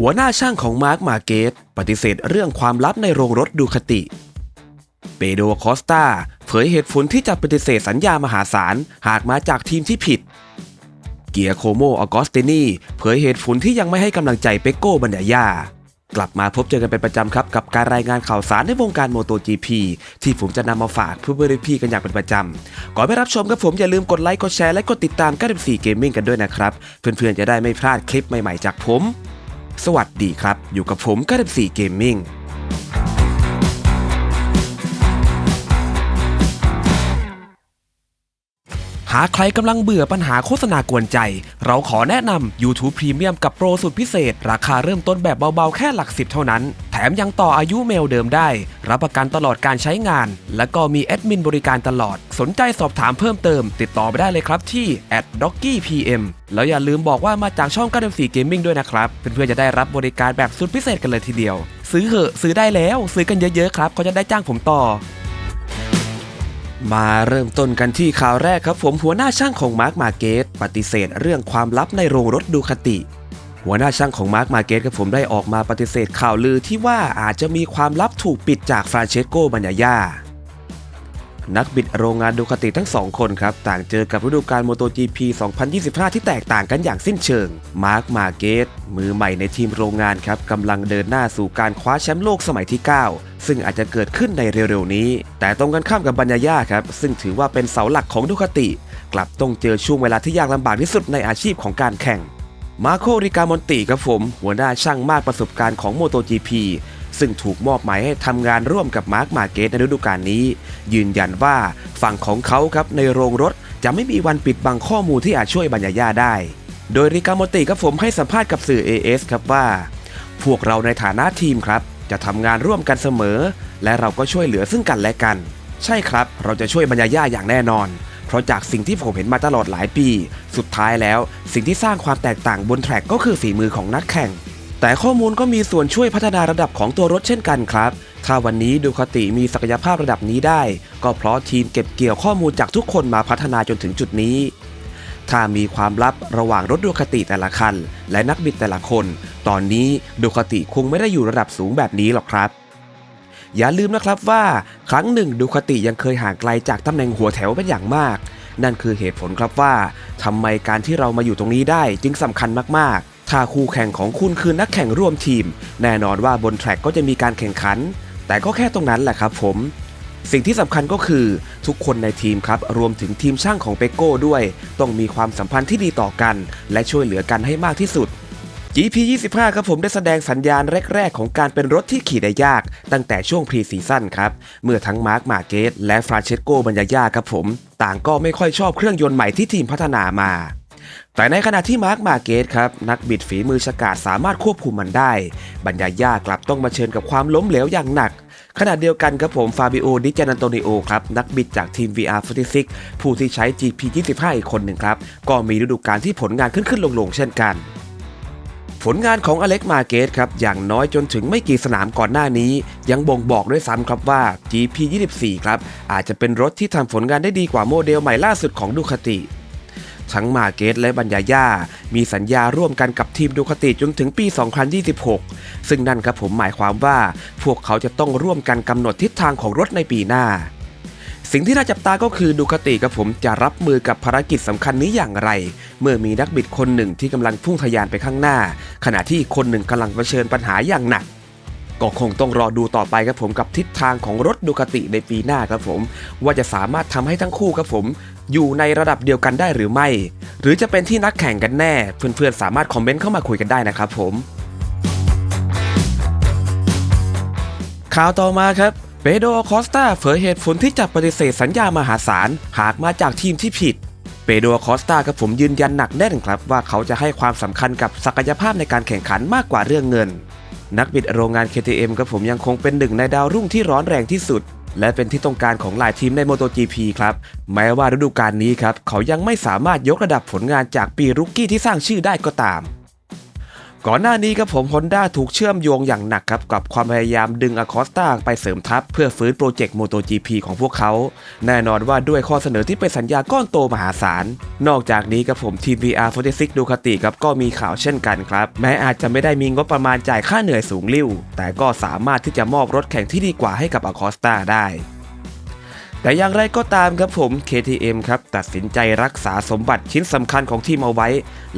หัวหน้าช่างของมาร์คมาเกตปฏิเสธเรื่องความลับในโรงรถดูคติ เปโดคอสตาเผยเหตุผลที่จะปฏิเสธสัญญามหาศาลหากมาจากทีมที่ผิด เกียร์โคโมออกอสตินีเผยเหตุผลที่ยังไม่ให้กำลังใจเปโก้บัญญายากลับมาพบเจอกันเป็นประจำครับ กับการรายงานข่าวสารในวงการโมโต GP ที่ผมจะนำมาฝากเพื่อนพี่กันอย่างเป็นประจำก่อนไปรับชมครับผมอย่าลืมกดไลค์กดแชร์และกดติดตาม94 Gaming กันด้วยนะครับ เพื่อนๆจะได้ไม่พลาดคลิปใหม่ๆจากผม สวัสดีครับ อยู่กับผม94 Gaming หากใครกำลังเบื่อปัญหาโฆษณากวนใจ เราขอแนะนำ YouTube Premium กับโปรสุดพิเศษ ราคาเริ่มต้นแบบเบาๆ แค่หลักสิบเท่านั้น แถมยังต่ออายุเมลเดิมได้ รับประกันตลอดการใช้งาน และก็มีแอดมินบริการตลอด สนใจสอบถามเพิ่มเติม ติดต่อไปได้เลยครับที่ @doggypm แล้วอย่าลืมบอกว่ามาจากช่อง94 Gaming ด้วยนะครับ เพื่อนๆจะได้รับบริการแบบสุดพิเศษกันเลยทีเดียว ซื้อเหอะซื้อได้แล้ว ซื้อกันเยอะๆครับเขาจะได้จ้างผมต่อ มาเริ่มต้นกันที่ข่าวแรกครับ ผมหัวหน้าช่างของมาร์คมาเกตปฏิเสธเรื่องความลับในโรงรถดูคติ หัวหน้าช่างของมาร์คมาเกตครับผมได้ออกมาปฏิเสธข่าวลือที่ว่าอาจจะมีความลับถูกปิดจากฟรานเชสโกบัญญายา นักบิดโรงงานดูคติทั้งสองคนครับ ต่างเจอกับฤดูกาล MotoGP 2025 ที่แตกต่างกันอย่างสิ้นเชิง มาร์คมาเกต มือใหม่ในทีมโรงงานครับกำลังเดินหน้าสู่การคว้าแชมป์โลกสมัยที่ 9 ซึ่งอาจจะเกิดขึ้นในเร็วๆ นี้ แต่ตรงกันข้ามกับบัญญายาครับ ซึ่งถือว่าเป็นเสาหลักของดูคติ กลับต้องเจอช่วงเวลาที่ยากลำบากที่สุดในอาชีพของการแข่งมาโคริกามอนติครับผม หัวหน้าช่างมากประสบการณ์ของ MotoGP ซึ่งถูกมอบหมายให้ทำงานร่วมกับมาร์คมาเกตในฤดูกาลนี้ ยืนยันว่าฝั่งของเขาครับในโรงรถจะไม่มีวันปิดบังข้อมูลที่อาจช่วยบรรยายาได้ โดยริกามอติครับผมให้สัมภาษณ์กับสื่อ AS ครับว่า พวกเราในฐานะทีมครับ จะทำงานร่วมกันเสมอ และเราก็ช่วยเหลือซึ่งกันและกัน ใช่ครับ เราจะช่วยบรรยายาอย่างแน่นอนเพราะจากสิ่งที่ผมเห็นมาตลอดหลายปี สุดท้ายแล้ว สิ่งที่สร้างความแตกต่างบนแทร็กก็คือฝีมือของนักแข่ง แต่ข้อมูลก็มีส่วนช่วยพัฒนาระดับของตัวรถเช่นกันครับ ถ้าวันนี้ดูคาติมีศักยภาพระดับนี้ได้ ก็เพราะทีมเก็บเกี่ยวข้อมูลจากทุกคนมาพัฒนาจนถึงจุดนี้ ถ้ามีความลับระหว่างรถดูคาติแต่ละคัน และนักบิดแต่ละคน ตอนนี้ดูคาติคงไม่ได้อยู่ระดับสูงแบบนี้หรอกครับ อย่าลืมนะครับว่าครั้งหนึ่งดูคาติยังเคยห่างไกลจากตำแหน่งหัวแถวเป็นอย่างมาก นั่นคือเหตุผลครับว่าทำไมการที่เรามาอยู่ตรงนี้ได้จึงสำคัญมากๆ ถ้าคู่แข่งของคุณคือนักแข่งร่วมทีม แน่นอนว่าบนแทร็กก็จะมีการแข่งขัน แต่ก็แค่ตรงนั้นแหละครับผม สิ่งที่สำคัญก็คือทุกคนในทีมครับ รวมถึงทีมช่างของเปโก้ด้วย ต้องมีความสัมพันธ์ที่ดีต่อกัน และช่วยเหลือกันให้มากที่สุด GP 25ครับผมได้แสดงสัญญาณแรก ๆ ของการเป็นรถที่ขี่ได้ยาก ตั้งแต่ช่วงพรีซีซั่นครับ เมื่อทั้งมาร์คมาเกตและฟรานเชสโกบัญญายาครับผม ต่างก็ไม่ค่อยชอบเครื่องยนต์ใหม่ที่ทีมพัฒนามา แต่ในขณะที่มาร์คมาเกตครับนักบิดฝีมือฉกาจสามารถควบคุมมันได้บัญญายากลับต้องมาเชิญกับความล้มเหลวอย่างหนัก ขณะเดียวกันครับผมฟาบิโอดิจานันโตนิโอครับนักบิดจากทีม VR46 ผู้ที่ใช้ GP25 อีกคนหนึ่งครับ ก็มีฤดูกาลที่ผลงานขึ้นขึ้นลงลงๆเช่นกันผลงานของอเล็กมาเกตครับอย่างน้อยจนถึงไม่กี่สนามก่อนหน้านี้ ยังบ่งบอกด้วยซ้ำครับว่า GP24 ครับอาจจะเป็นรถที่ทำผลงานได้ดีกว่าโมเดลใหม่ล่าสุดของดูคาติ ทั้งมาเกตและบัญญายามีสัญญาร่วมกันกับทีมดูคาติจนถึงปี 2026 ซึ่งนั่นครับผมหมายความว่า พวกเขาจะต้องร่วมกันกำหนดทิศทางของรถในปีหน้า สิ่งที่น่าจับตาก็คือดูคาติกับผมจะรับมือกับภารกิจสำคัญนี้อย่างไร เมื่อมีนักบิดคนหนึ่งที่กำลังพุ่งทะยานไปข้างหน้า ขณะที่คนหนึ่งกำลังเผชิญปัญหาอย่างหนักก็คงต้องรอดูต่อไปครับผมกับทิศทางของรถดูคาติในปีหน้าครับผม ว่าจะสามารถทำให้ทั้งคู่ครับผม อยู่ในระดับเดียวกันได้หรือไม่ หรือจะเป็นที่นักแข่งกันแน่ เพื่อนๆสามารถคอมเมนต์เข้ามาคุยกันได้นะครับผมข่าวต่อมาครับเปโดรคอสตาเผยเหตุผลที่จะปฏิเสธสัญญามหาศาล หากมาจากทีมที่ผิด เปโดรคอสตากับผมยืนยันหนักแน่นครับ ว่าเขาจะให้ความสำคัญกับศักยภาพในการแข่งขันมากกว่าเรื่องเงิน นักบิดโรงงาน KTM กับผมยังคงเป็นหนึ่งในดาวรุ่งที่ร้อนแรงที่สุด และเป็นที่ต้องการของหลายทีมใน MotoGP ครับ แม้ว่าฤดูกาลนี้ครับ เขายังไม่สามารถยกระดับผลงานจากปีรุกกี้ที่สร้างชื่อได้ก็ตาม ก่อนหน้านี้ครับผมฮอนด้าถูกเชื่อมโยงอย่างหนักครับกับความพยายามดึงอคอสตาไปเสริมทัพ เพื่อฟื้นโปรเจกต์ MotoGP ของพวกเขา แน่นอนว่าด้วยข้อเสนอที่เป็นสัญญาก้อนโตมหาศาล นอกจากนี้ครับผมทีม VR46 ดูคติครับก็มีข่าวเช่นกันครับ แม้อาจจะไม่ได้มีงบประมาณจ่ายค่าเหนื่อยสูงลิ่วแต่ก็สามารถที่จะมอบรถแข่งที่ดีกว่าให้กับอคอสตาได้ แต่อย่างไรก็ตามครับผม KTM ครับตัดสินใจรักษาสมบัติชิ้นสำคัญของทีมเอาไว้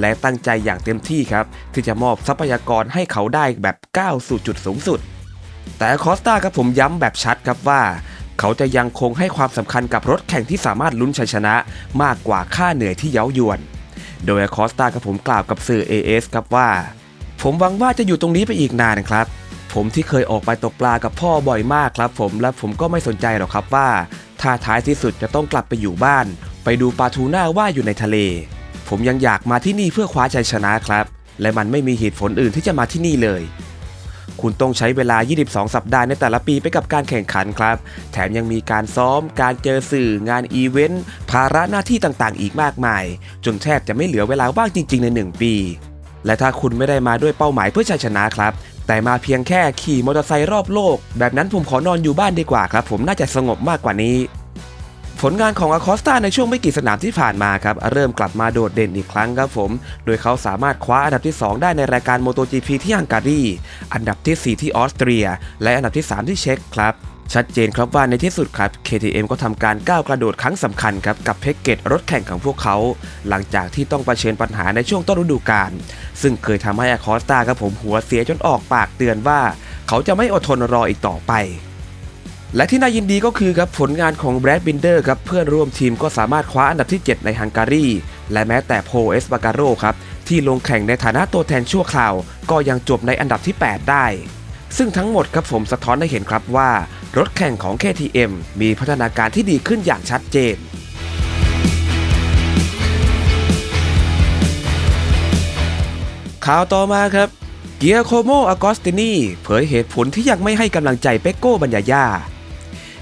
และตั้งใจอย่างเต็มที่ครับ ที่จะมอบทรัพยากรให้เขาได้แบบก้าวสู่จุดสูงสุด แต่คอสตาครับผมย้ำแบบชัดครับว่า เขาจะยังคงให้ความสำคัญกับรถแข่งที่สามารถลุ้นชัยชนะ มากกว่าค่าเหนื่อยที่เย้ายวน โดยคอสตาครับผมกล่าวกับสื่อ AS ครับว่า ผมหวังว่าจะอยู่ตรงนี้ไปอีกนานครับ ผมที่เคยออกไปตกปลากับพ่อบ่อยมากครับ ผมและผมก็ไม่สนใจหรอกครับว่า ถ้าท้ายที่สุดจะต้องกลับไปอยู่บ้าน ไปดูปลาทูน่าว่ายอยู่ในทะเล ผมยังอยากมาที่นี่เพื่อคว้าชัยชนะครับ และมันไม่มีเหตุผลอื่นที่จะมาที่นี่เลย คุณต้องใช้เวลา 22 สัปดาห์ในแต่ละปีไปกับการแข่งขันครับ แถมยังมีการซ้อม การเจอสื่อ งานอีเวนต์ ภาระหน้าที่ต่างๆ อีกมากมาย จนแทบจะไม่เหลือเวลาว่างจริง ๆ ใน 1 ปีและถ้าคุณไม่ได้มาด้วยเป้าหมายเพื่อชัยชนะครับ แต่มาเพียงแค่ขี่มอเตอร์ไซค์รอบโลก แบบนั้นผมขอนอนอยู่บ้านดีกว่าครับ ผมน่าจะสงบมากกว่านี้ ผลงานของอคอสตาในช่วงไม่กี่สนามที่ผ่านมาครับเริ่มกลับมาโดดเด่นอีกครั้งครับผม โดยเขาสามารถคว้าอันดับที่ 2 ได้ในรายการ MotoGP ที่ฮังการี อันดับที่ 4 ที่ออสเตรีย และอันดับที่ 3 ที่เช็กครับ ชัดเจนครับว่าในที่สุดครับ KTM ก็ทำการก้าวกระโดดครั้งสำคัญครับกับแพ็กเกจรถแข่งของพวกเขา หลังจากที่ต้องเผชิญปัญหาในช่วงต้นฤดูกาลซึ่งเคยทำให้อคอสตาครับผมหัวเสียจนออกปากเตือนว่า เขาจะไม่อดทนรออีกต่อไป และที่น่ายินดีก็คือครับผลงานของแบรดบินเดอร์ครับเพื่อนร่วมทีมก็สามารถคว้าอันดับที่ 7 ในฮังการี และแม้แต่โพเอสบาการโรครับที่ลงแข่งในฐานะตัวแทนชั่วคราว ก็ยังจบในอันดับที่ 8 ได้ซึ่งทั้งหมดครับผมสะท้อนให้เห็นครับว่า รถแข่งของ KTM มีพัฒนาการที่ดีขึ้นอย่างชัดเจน ข่าวต่อมาครับ เกียร์โคโมอากอสตินีเผยเหตุผลที่ยังไม่ให้กำลังใจเปกโก้บัญญาย่า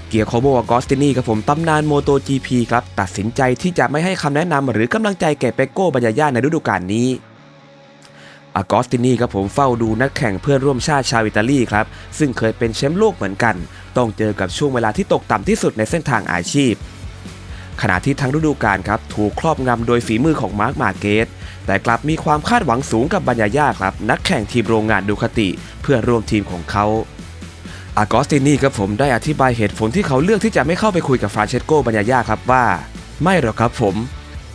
เกียร์โคโมอากอสตินีกับผมตำนานโมโต GP ครับ ตัดสินใจที่จะไม่ให้คำแนะนำหรือกำลังใจแก่เปกโก้บัญญาย่าในฤดูกาลนี้ อากอสตินีครับผมเฝ้าดูนักแข่งเพื่อนร่วมชาติชาวอิตาลีครับซึ่งเคยเป็นแชมป์โลกเหมือนกัน ต้องเจอกับช่วงเวลาที่ตกต่ำที่สุดในเส้นทางอาชีพ ขณะที่ทั้งฤดูกาลครับถูกครอบงำโดยฝีมือของมาร์คมาเกสแต่กลับมีความคาดหวังสูงกับบัญญายาครับ นักแข่งทีมโรงงานดูคติเพื่อนร่วมทีมของเขาอากอสตินีครับผมได้อธิบายเหตุผลที่เขาเลือกที่จะไม่เข้าไปคุยกับฟรานเชสโกบัญญายาครับว่า ไม่หรอกครับผม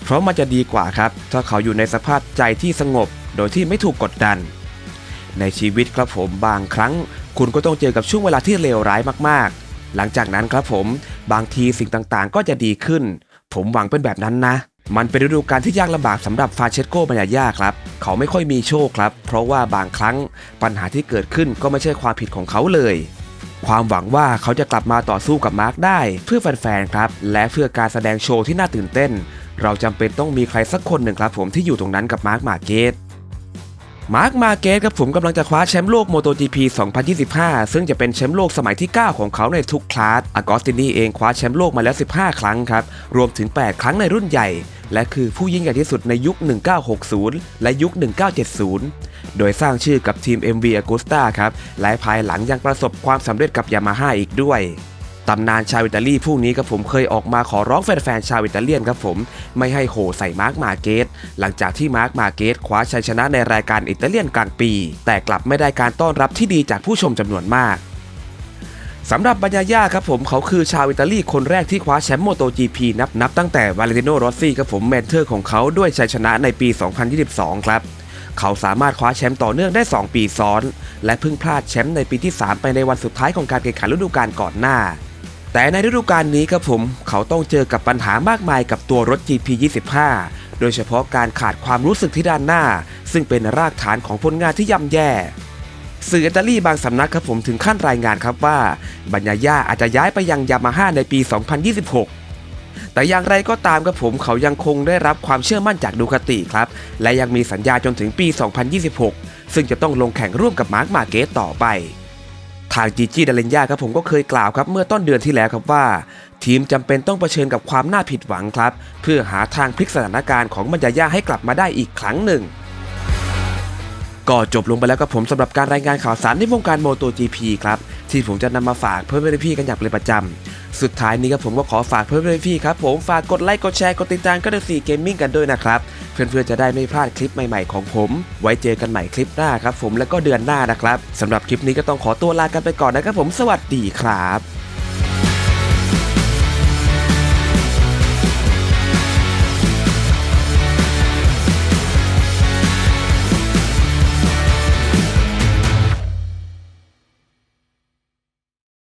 เพราะมันจะดีกว่าครับ ถ้าเขาอยู่ในสภาพใจที่สงบโดยที่ไม่ถูกกดดัน ในชีวิตครับผมบางครั้ง คุณก็ต้องเจอกับช่วงเวลาที่เลวร้ายมากๆ หลังจากนั้นครับผมบางทีสิ่งต่างๆ ก็จะดีขึ้น ผมหวังเป็นแบบนั้นนะ มันเป็นฤดูกาลที่ยากลำบากสำหรับฟาเชสโกบัญญาย่าครับ เขาไม่ค่อยมีโชคครับ เพราะว่าบางครั้งปัญหาที่เกิดขึ้นก็ไม่ใช่ความผิดของเขาเลยความหวังว่าเขาจะกลับมาต่อสู้กับมาร์คได้ เพื่อแฟนๆ ครับ และเพื่อการแสดงโชว์ที่น่าตื่นเต้น เราจำเป็นต้องมีใครสักคนหนึ่งครับผมที่อยู่ตรงนั้นกับมาร์คมาเกตมาร์คมาเกสครับผมกำลังจะคว้าแชมป์โลก MotoGP 2025 ซึ่งจะเป็นแชมป์โลกสมัยที่ 9 ของเขาในทุกคลาสอากอสตินีเองคว้าแชมป์โลกมาแล้ว 15 ครั้งครับ รวมถึง 8 ครั้งในรุ่นใหญ่ และคือผู้ยิ่งใหญ่ที่สุดในยุค 1960 และยุค 1970 โดยสร้างชื่อกับทีม MV Agusta ครับ และภายหลังยังประสบความสำเร็จกับยามาฮ่าอีกด้วย ตำนานชาวอิตาลีผู้นี้ครับผมเคยออกมาขอร้องแฟนๆชาวอิตาเลียนครับผมไม่ให้โหใส่มาร์คมาเกตหลังจากที่มาร์คมาเกตคว้าชัยชนะในรายการอิตาเลียนกลางปี แต่กลับไม่ได้การต้อนรับที่ดีจากผู้ชมจำนวนมากสำหรับบัญญาย่าครับผมเขาคือชาวอิตาลีคนแรกที่คว้าแชมป์โมโต GP นับนับตั้งแต่วาเลนติโนโรสซี่ครับผมเมนเทอร์ของเขาด้วยชัยชนะในปี 2022 ครับ เขาสามารถคว้าแชมป์ต่อเนื่องได้ 2 ปีซ้อน และเพิ่งพลาดแชมป์ในปีที่ 3 ไปในวันสุดท้ายของการแข่งขันฤดูกาลก่อนหน้า แต่ในฤดูกาลนี้ครับผมเขาต้องเจอกับปัญหามากมายกับตัวรถ GP 25 โดยเฉพาะการขาดความรู้สึกที่ด้านหน้า ซึ่งเป็นรากฐานของผลงานที่ย่ำแย่ สื่ออิตาลีบางสำนักครับผมถึงขั้นรายงานครับว่าบัญญาย่าอาจจะย้ายไปยังยามาฮ่าในปี 2026 แต่อย่างไรก็ตามครับผมเขายังคงได้รับความเชื่อมั่นจากดูคาติครับ และยังมีสัญญาจนถึงปี 2026 ซึ่งจะต้องลงแข่งร่วมกับมาร์คมาเกสต่อไป ทางจีจี้ดาเลนยาครับผมก็เคยกล่าวครับเมื่อต้นเดือนที่แล้วครับว่า ทีมจำเป็นต้องเผชิญกับความน่าผิดหวังครับ เพื่อหาทางพลิกสถานการณ์ของบัญญาย่าให้กลับมาได้อีกครั้งหนึ่ง ก็จบลงไปแล้วกับผมสำหรับการรายงานข่าวสารในวงการ MotoGP ครับที่ผมจะนำมาฝากเพื่อนๆพี่ๆกันอย่างเป็นประจำสุดท้ายนี้ครับผมก็ขอฝากเพื่อนๆพี่ๆครับผมฝากกดไลค์กดแชร์กดติดตามก็ได้สี่เกมมิ่งกันด้วยนะครับ เพื่อนๆจะได้ไม่พลาดคลิปใหม่ๆของผม ไว้เจอกันใหม่คลิปหน้าครับผมแล้วก็เดือนหน้านะครับสำหรับคลิปนี้ก็ต้องขอตัวลากันไปก่อนนะครับผมสวัสดีครับ